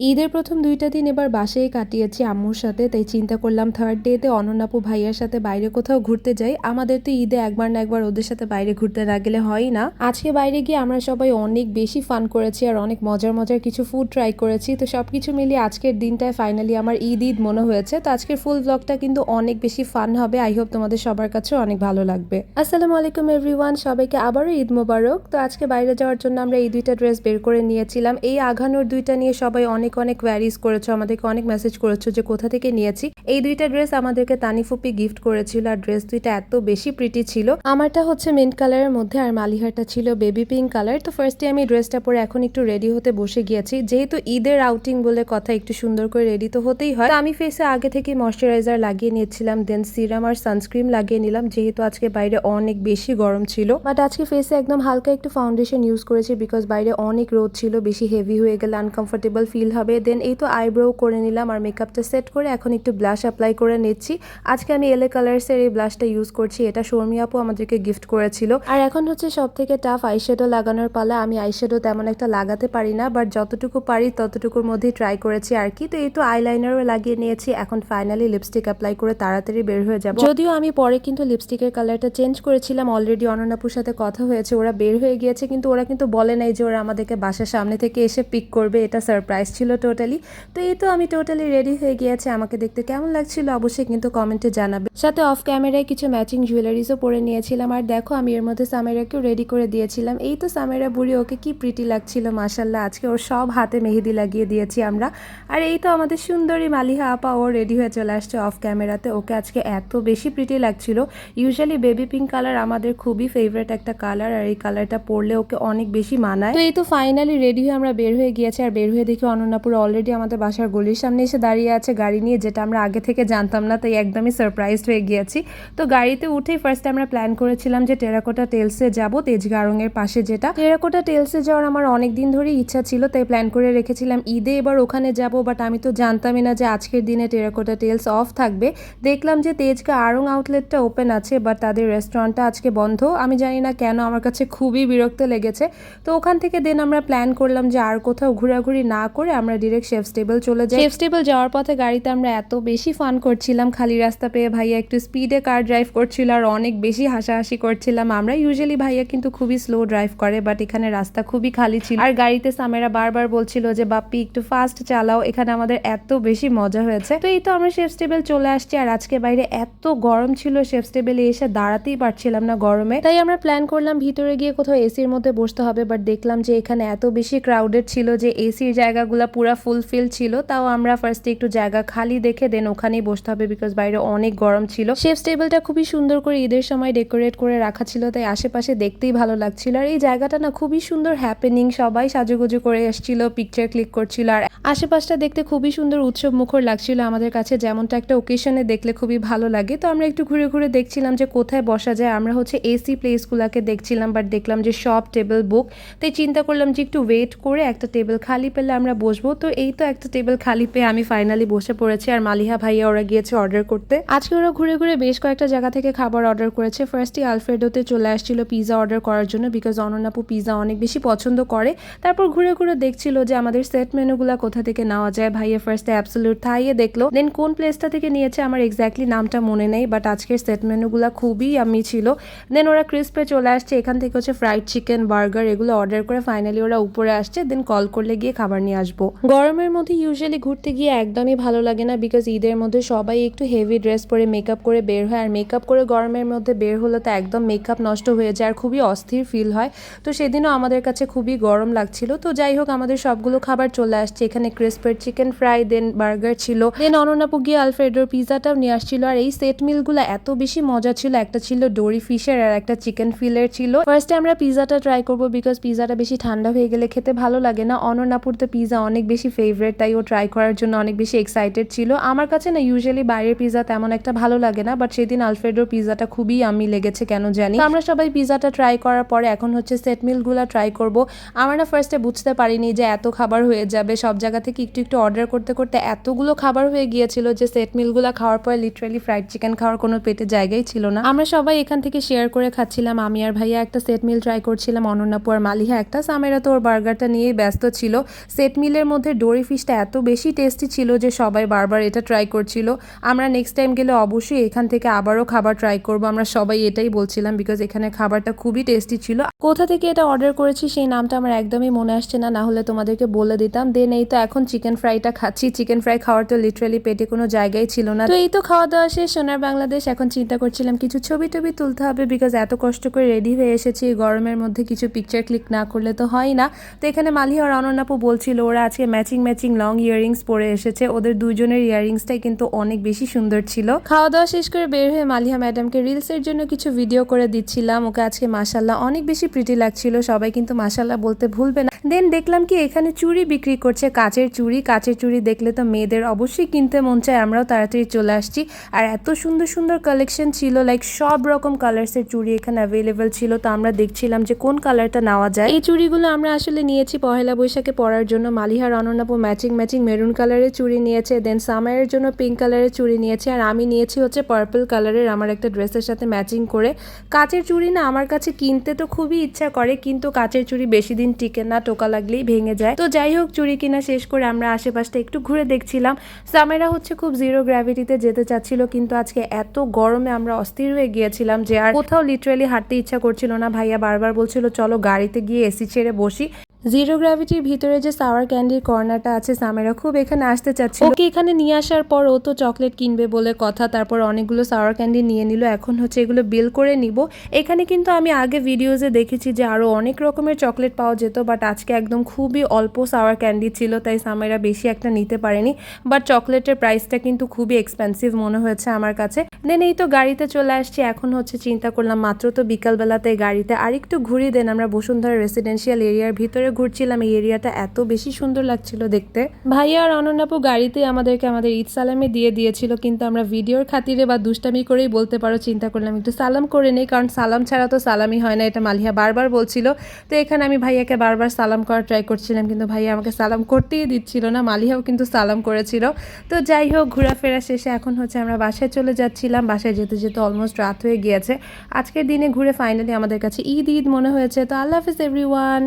ঈদের প্রথম দুইটা দিন এবার বাসায় কাটিয়েছি আম্মুর সাথে, তাই চিন্তা করলাম থার্ড ডেতে অনন্যাপু ভাইয়ার সাথে বাইরে কোথাও ঘুরতে যাই। আমাদের তো ঈদে একবার না একবার ওদের সাথে বাইরে ঘুরতে না গেলে হয়ই না। আজকে বাইরে গিয়ে আমরা সবাই অনেক বেশি ফান করেছি আর অনেক মজার মজার কিছু ফুড ট্রাই করেছি। তো সব কিছু মিলিয়ে আজকের দিনটায় ফাইনালি আমার ঈদ ঈদ মনে হয়েছে। তো আজকের ফুল ব্লগটা কিন্তু অনেক বেশি ফান হবে। আই হোপ তোমাদের সবার কাছে অনেক ভালো লাগবে। আসসালামু আলাইকুম এভরিওয়ান সবাইকে আবারও ঈদ মোবারক। তো আজকে বাইরে যাওয়ার জন্য আমরা এই দুইটা ড্রেস বের করে নিয়েছিলাম। এই আঘানোর দুইটা নিয়ে সবাই অনেক অনেক অনেক কোয়ারিজ করেছ, আমাদেরকে অনেক মেসেজ করেছ যে কোথা থেকে নিয়েছি। এই দুইটা ড্রেস আমাদেরকে তানিফুপি গিফট করেছিল আর ড্রেস দুইটা এত বেশি প্রিটি ছিল। আমারটা হচ্ছে মিন্ট কালারের মধ্যে আর মালিহারটা ছিল বেবি পিঙ্ক কালার তো ফার্স্টে আমি ড্রেসটা পরে এখন একটু রেডি হতে বসে গিয়েছি। যেহেতু ঈদের আউটিং বলে কথা একটু সুন্দর করে রেডি তো হতেই হয়। আমি ফেসে আগে থেকে ময়শ্চারাইজার লাগিয়ে নিয়েছিলাম দেন সিরাম আর সানস্ক্রিন লাগিয়ে নিলাম। যেহেতু আজকে বাইরে অনেক বেশি গরম ছিল। বাট আজকে ফেসে একদম হালকা একটু ফাউন্ডেশন ইউজ করেছি বিকজ বাইরে অনেক রোদ ছিল, বেশি হেভি হয়ে গেলে আনকমফোর্টেবল ফিল হবে। দেন এই তো আইব্রো করে নিলাম আর মেকআপটা সেট করে এখন একটু ব্লাশ অ্যাপ্লাই করে নিচ্ছি। আজকে আমি এলে কালার্সের এই ব্লাশটা ইউজ করছি, এটা শর্মি আপু আমাদেরকে গিফট করেছিল। আর এখন হচ্ছে সব থেকে টাফ আইশ্যাডো লাগানোর পালা। আমি আইশ্যাডো তেমন একটা লাগাতে পারি না বাট যতটুকু পারি ততটুকুর মধ্যেই ট্রাই করেছি আর কি। তো এই তো আইলাইনারও লাগিয়ে নিয়েছি, এখন ফাইনালি লিপস্টিক অ্যাপ্লাই করে তাড়াতাড়ি বের হয়ে যাব। যদিও আমি পরে কিন্তু লিপস্টিকের কালারটা চেঞ্জ করেছিলাম অলরেডি অননাপুর সাথে কথা হয়েছে, ওরা বের হয়ে গিয়েছে, কিন্তু ওরা কিন্তু বলে নাই যে ওরা আমাদেরকে বাসার সামনে থেকে এসে পিক করবে, এটা সারপ্রাইজ ছিল। টোটালি তো এই তো আমি টোটালি রেডি হয়ে গিয়েছি। আমাকে দেখতে কেমন লাগছিল অবশ্যই কিন্তু কমেন্টে জানাবে। সাথে অফ ক্যামেরায় কিছু ম্যাচিং জুয়েলারিজও পরে নিয়েছিলাম। আর দেখো, আমি এর মধ্যে সামেরাকেও রেডি করে দিয়েছিলাম। এই তো সামেরা বুড়ি, ওকে কি প্রিটি লাগছিল মাসাল্লাহ আজকে ওর সব হাতে মেহেদি লাগিয়ে দিয়েছি আমরা। আর এই তো আমাদের সুন্দরী মালিহা আপা, ও রেডি হয়ে চলে আসছে অফ ক্যামেরাতে ওকে আজকে এত বেশি প্রিটি লাগছিল। ইউজুয়ালি বেবি পিঙ্ক কালার আমাদের খুবই ফেভারেট একটা কালার আর এই কালারটা পরলে ওকে অনেক বেশি মানায়। তো এই তো ফাইনালি রেডি হয়ে আমরা বের হয়ে গিয়েছি। আর বের হয়ে দেখি অনন্যাপুর অলরেডি আমাদের বাসার গলির সামনে এসে দাঁড়িয়ে আছে গাড়ি নিয়ে, যেটা আমরা আগে থেকে জানতাম না, তাই একদমই সারপ্রাইজড হয়ে গিয়েছি। তো গাড়িতে উঠেই ফার্স্ট আমরা প্ল্যান করেছিলাম যে টেরাকোটা টেলসে যাব তেজগারঙের পাশে যেটা। টেরাকোটা টেলসে যাওয়ার আমার অনেক দিন ধরেই ইচ্ছা ছিল, তাই প্ল্যান করে রেখেছিলাম, ঈদে এবার ওখানে যাব বাট আমি তো জানতামই না যে আজকের দিনে টেরাকোটা টেলস অফ থাকবে। দেখলাম যে তেজগা আরং আউটলেটটা ওপেন আছে বাট তাদের রেস্টুরেন্টটা আজকে বন্ধ। আমি জানি না কেন, আমার কাছে খুবই বিরক্ত লেগেছে। তো ওখান থেকে দেন আমরা প্ল্যান করলাম যে আর কোথাও ঘোরাঘুরি না করে আমরা ডিরেক্ট শেফ স্টেবল চলে যাই। শেফ স্টেবল যাওয়ার পথে গাড়িতে আমরা এত বেশি ফান করছিলাম, খালি রাস্তা পেয়ে ভাইয়া একটু স্পিডে কার ড্রাইভ করছিল আর অনেক বেশি হাসাহাসি করছিলাম। আমরা ইউজুয়ালি ভাইয়া কিন্তু খুবই স্লো ড্রাইভ করে বাট এখানে রাস্তা খুবই খালি ছিল। আর গাড়িতে সামেরা বারবার বলছিল যে, বাপ্পি, একটু ফাস্ট চালাও, এখানে আমাদের এত বেশি মজা হয়েছে। তো এই তো আমরা শেফ স্টেবল চলে আসছি, আর আজকে বাইরে এত গরম ছিল শেফ স্টেবলে এসে দাঁড়াতেই পারছিলাম না গরমে। তাই আমরা প্ল্যান করলাম ভিতরে গিয়ে কোথাও এসির মধ্যে বসতে হবে বাট দেখলাম যে এখানে এত বেশি ক্রাউডেড ছিল যে এসির জায়গাগুলো পুরো ফুলফিল ছিল, তাও আমরা ফার্স্টে একটু জায়গা খালি দেখে দেন ওখানেই বসতে হবে বিকজ বাইরে অনেক গরম ছিল। শেফ টেবিলটা খুবই সুন্দর করে ঈদের সময় ডেকোরেট করে রাখা ছিল, তাই আশেপাশে দেখতেই ভালো লাগছিল। আর এই জায়গাটা না খুবই সুন্দর হ্যাপেনিং সবাই সাজুগুজু করে এসেছিল পিকচার ক্লিক করছিল। আর আশেপাশটা দেখতে খুবই সুন্দর উৎসব মুখর লাগছিল আমাদের কাছে, যেমনটা একটা ওকেশনে দেখলে খুবই ভালো লাগে। তো আমরা একটু ঘুরে ঘুরে দেখছিলাম যে কোথায় বসা যায়। আমরা হচ্ছে এসি প্লেসগুলোকে দেখছিলাম বাট দেখলাম যে সব টেবিল বুক তাই চিন্তা করলাম যে একটু ওয়েট করে একটা টেবিল খালি পেলে আমরা বসবো। তো এই তো একটা টেবিল খালি পেয়ে আমি ফাইনালি বসে পড়েছি আর মালিহা ভাইয়া ওরা গিয়েছে অর্ডার করতে। আজকে ওরা ঘুরে ঘুরে বেশ কয়েকটা জায়গা থেকে খাবার অর্ডার করেছে। ফার্স্টই আলফ্রেডোতে চলে আসছিল পিজা অর্ডার করার জন্য বিকজ অননাপু পিজা অনেক বেশি পছন্দ করে। তারপর ঘুরে ঘুরে দেখছিল যে আমাদের সেট মেনুগুলো কোথা থেকে নেওয়া যায়। ভাইয়া ফার্স্টে অ্যাবসলিউট থাইয়ে দেখল। দেন কোন প্লেসটা থেকে নিয়েছে আমার এক্স্যাক্টলি নামটা মনে নেই বাট আজকের সেট মেনুগুলো খুবই আমি ছিল। দেন ওরা ক্রিস্পে চলে আসছে। এখান থেকে হচ্ছে ফ্রাইড চিকেন বার্গার এগুলো অর্ডার করে ফাইনালি ওরা উপরে আসছে। দেন কল করলে গিয়ে খাবার নিয়ে আসব। গরমের মধ্যে ইউজুয়ালি ঘুরতে গিয়ে একদমই ভালো লাগে না বিকজ ঈদের মধ্যে সবাই একটু হেভি ড্রেস পরে মেকআপ করে বের হয়। আর মেকআপ করে গরমের মধ্যে বের হলে তো একদম মেকআপ নষ্ট হয়ে যায় আর খুবই অস্থির ফিল হয়। তো সেদিনও আমাদের কাছে খুবই গরম লাগছিল। তো যাই হোক, আমাদের সবগুলো খাবার চলে আসছে। এখানে ক্রিস্পের চিকেন ফ্রাই দেন বার্গার ছিল। দেন অননাপু গিয়ে আলফ্রেডোর পিজাটাও নিয়ে আসছিল। আর এই সেট মিলগুলো এত বেশি মজা ছিল। একটা ছিল ডোরি ফিশের আর একটা চিকেন ফিলের ছিল। ফার্স্টে আমরা পিজাটা ট্রাই করব বিকজ পিজাটা বেশি ঠান্ডা হয়ে গেলে খেতে ভালো লাগে না। অননাপুর তো পিজা অনেক বেশি ফেভারেট তাই ও ট্রাই করার জন্য অনেক বেশি এক্সাইটেড ছিল। আমার কাছে না ইউজুয়ালি বাইরের পিজা তেমন একটা ভালো লাগে না বাট সেদিন আলফ্রেডোর পিজাটা খুবই আমি লেগেছে, কেন জানি? আমরা সবাই পিজাটা ট্রাই করার পরে এখন হচ্ছে সেট মিলগুলো ট্রাই করব। আমার না ফার্স্টে বুঝতে পারিনি যে এত খাবার হয়ে যাবে, সব জায়গা থেকে একটু একটু অর্ডার করতে করতে এতগুলো খাবার হয়ে গিয়েছিল যে সেট মিলগুলো খাওয়ার পরে লিটারালি ফ্রাইড চিকেন খাওয়ার কোনো পেটে জায়গাই ছিল না। আমরা সবাই এখান থেকে শেয়ার করে খাচ্ছিলাম, আমি আর ভাইয়া একটা সেট মিল ট্রাই করছিলাম অনন্যাপু আর মালিহা একটা, সামেরা তো ওর বার্গারটা নিয়েই ব্যস্ত ছিল। সেট মিলের মধ্যে ডোরি ফিশটা এত বেশি টেস্টি ছিল যে সবাই বারবার এটা ট্রাই করছিল। আমরা নেক্সট টাইম গেলে অবশ্যই এখান থেকে আবারও খাবার ট্রাই করব। আমরা সবাই এটাই বলছিলাম বিকজ এখানে খাবারটা খুবই টেস্টি ছিল। কোথা থেকে এটা অর্ডার করেছি সেই নামটা আমার একদমই মনে আসছে না না হলে তোমাদেরকে বলে দিতাম। দেন এই তো এখন চিকেন ফ্রাইটা খাচ্ছি। চিকেন ফ্রাই খাওয়ার তো লিটারালি পেটে কোনো জায়গায় ছিল না। তো এই তো খাওয়া দাওয়া শেষ, সোনার বাংলাদেশ। এখন চিন্তা করছিলাম কিছু ছবি টবি তুলতে হবে বিকজ এত কষ্ট করে রেডি হয়ে এসেছি। গরমের মধ্যে কিছু পিকচার ক্লিক না করলে তো হয় না। তো এখানে মালি আর অনন্যাপু বলছিল, ওরা ম্যাচিং ম্যাচিং লং ইয়ারিংস পরে এসেছে। ওদের দুজনের ইয়ারিংসটাই কিন্তু অনেক বেশি সুন্দর ছিল। খাওয়া দাওয়া শেষ করে বের হয়ে মালিহা ম্যাডামকে রিলসের জন্য কিছু ভিডিও করে দিচ্ছিলাম। ওকে আজকে মাসাল্লাহ অনেক বেশি প্রিটি লাগছিল। সবাই কিন্তু মাসাল্লাহ বলতে ভুলবে না। দেন দেখলাম কি এখানে চুড়ি বিক্রি করছে কাচের চুড়ি। কাচের চুড়ি দেখলে তো মেয়েদের অবশ্যই কিনতে মন চায়। আমরাও তাড়াতাড়ি চলে আসছি। আর এত সুন্দর সুন্দর কালেকশন ছিল লাইক সব রকম কালার্সের চুড়ি এখানে অ্যাভেলেবেল ছিল। তো আমরা দেখছিলাম যে কোন কালারটা নেওয়া যায়। এই চুড়িগুলো আমরা আসলে নিয়েছি পহেলা বৈশাখে পরার জন্য। মালিহার অনন্যাপু ম্যাচিং ম্যাচিং মেরুন কালারের চুড়ি নিয়েছে দেন সামায়ের জন্য পিঙ্ক কালারের চুড়ি নিয়েছে, আর আমি নিয়েছি হচ্ছে পার্পল কালারের আমার একটা ড্রেসের সাথে ম্যাচিং করে। কাচের চুড়ি না আমার কাছে কিনতে তো খুবই ইচ্ছা করে, কিন্তু কাচের চুড়ি বেশি দিন টিকে না, টোকা লাগলেই ভেঙে যায়। তো যাই হোক, চুড়ি কিনা শেষ করে আমরা আশেপাশটা একটু ঘুরে দেখছিলাম। সামেরা হচ্ছে খুব জিরো গ্র্যাভিটিতে যেতে চাচ্ছিল, কিন্তু আজকে এত গরমে আমরা অস্থির হয়ে গিয়েছিলাম যে আর কোথাও লিটারালি হাঁটতে ইচ্ছা করছিল না। ভাইয়া বারবার বলছিল, চলো গাড়িতে গিয়ে এসি ছেড়ে বসি। জিরো গ্র্যাভিটির ভিতরে যে সাওয়ার ক্যান্ডির কর্নারটা আছে সামেরা খুব এখানে আসতে চাচ্ছিল। ওকে এখানে নিয়ে আসার পর ও তো চকলেট কিনবে বলে কথা, তারপর অনেকগুলো সাওয়ার ক্যান্ডি নিয়ে নিল, এখন হচ্ছে এগুলো বিল করে নিব। এখানে কিন্তু আমি আগে ভিডিওজে দেখেছি যে আরও অনেক রকমের চকলেট পাওয়া যেত বাট আজকে একদম খুবই অল্প সাওয়ার ক্যান্ডি ছিল, তাই সামেরা বেশি একটা নিতে পারেনি। বাট চকলেটের প্রাইসটা কিন্তু খুবই এক্সপেন্সিভ মনে হয়েছে আমার কাছে। দেন এই তো গাড়িতে চলে আসছি, এখন হচ্ছে চিন্তা করলাম, মাত্র তো বিকালবেলাতে গাড়িতে। আরেকটু ঘুরিয়ে দেন আমরা বসুন্ধরা রেসিডেন্সিয়াল এরিয়ার ভিতরে ঘুরছিলাম এই এরিয়াটা, এত বেশি সুন্দর লাগছিল দেখতে। ভাইয়া আর অনন্যাপু গাড়িতে আমাদেরকে আমাদের ঈদ সালামে দিয়ে দিয়েছিল, কিন্তু আমরা ভিডিওর খাতিরে বা দুষ্টামি করেই বলতে পারো, চিন্তা করলাম একটু সালাম করে নেই, কারণ সালাম ছাড়া তো সালামই হয় না, এটা মালিহা বারবার বলছিল। তো এখানে আমি ভাইয়াকে বারবার সালাম করার ট্রাই করছিলাম, কিন্তু ভাইয়া আমাকে সালাম করতেই দিচ্ছিল না, মালিহাও কিন্তু সালাম করেছিল। তো যাই হোক, ঘোরাফেরা শেষে এখন হচ্ছে আমরা বাসায় চলে যাচ্ছিলাম, বাসায় যেতে যেতে অলমোস্ট রাত হয়ে গিয়েছে। আজকের দিনে ঘুরে ফাইনালি আমাদের কাছে ঈদ ঈদ মনে হয়েছে। তো আল্লাহ হাফিজ এভরিওয়ান